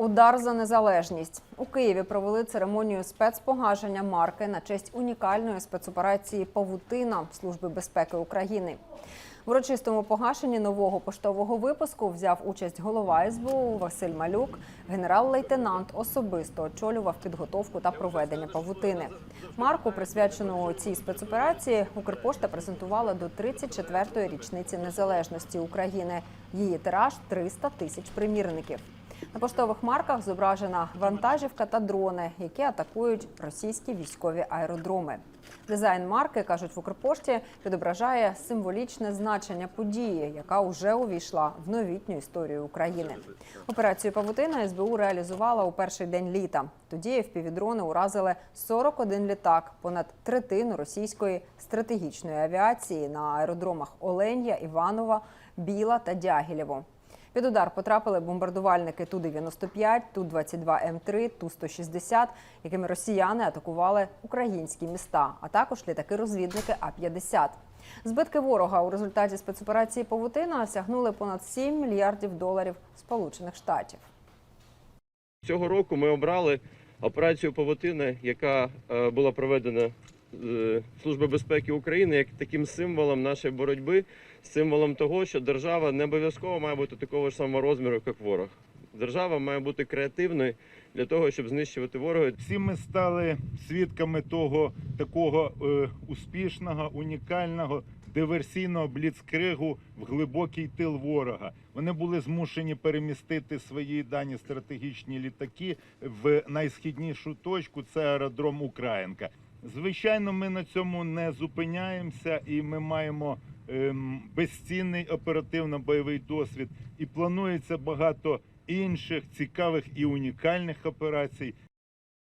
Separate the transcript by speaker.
Speaker 1: Удар за незалежність у Києві провели церемонію спецпогашення марки на честь унікальної спецоперації Павутина Служби безпеки України. В урочистому погашенні нового поштового випуску взяв участь голова СБУ Василь Малюк. Генерал-лейтенант особисто очолював підготовку та проведення павутини. Марку, присвячену цій спецоперації, Укрпошта презентувала до 34-ї річниці незалежності України. Її тираж 300 тисяч примірників. На поштових марках зображена вантажівка та дрони, які атакують російські військові аеродроми. Дизайн марки кажуть в Укрпошті відображає символічне значення події, яка вже увійшла в новітню історію України. Операцію Павутина СБУ реалізувала у перший день літа. Тоді впівдрони уразили 41 літак, понад третину російської стратегічної авіації на аеродромах Оленя, Іванова, Біла та Дягілєво. Під удар потрапили бомбардувальники Ту-95, Ту-22М3, Ту-160, якими росіяни атакували українські міста, а також літаки-розвідники А-50. Збитки ворога у результаті спецоперації Павутина сягнули понад 7 мільярдів доларів Сполучених Штатів.
Speaker 2: Цього року ми обрали операцію Павутина, яка е, була проведена е, Службою безпеки України як таким символом нашої боротьби, символом того, що держава не обов'язково має бути такого ж самого розміру, як ворог. Держава має бути креативною для того, щоб знищувати ворога.
Speaker 3: Всі ми стали свідками того такого е, успішного, унікального диверсійного бліцкригу в глибокий тил ворога. Вони були змушені перемістити свої дані стратегічні літаки в найсхіднішу точку. Це аеродром Українка. Звичайно, ми на цьому не зупиняємося, і ми маємо ем, безцінний оперативно-бойовий досвід. І планується багато інших цікавих і унікальних операцій.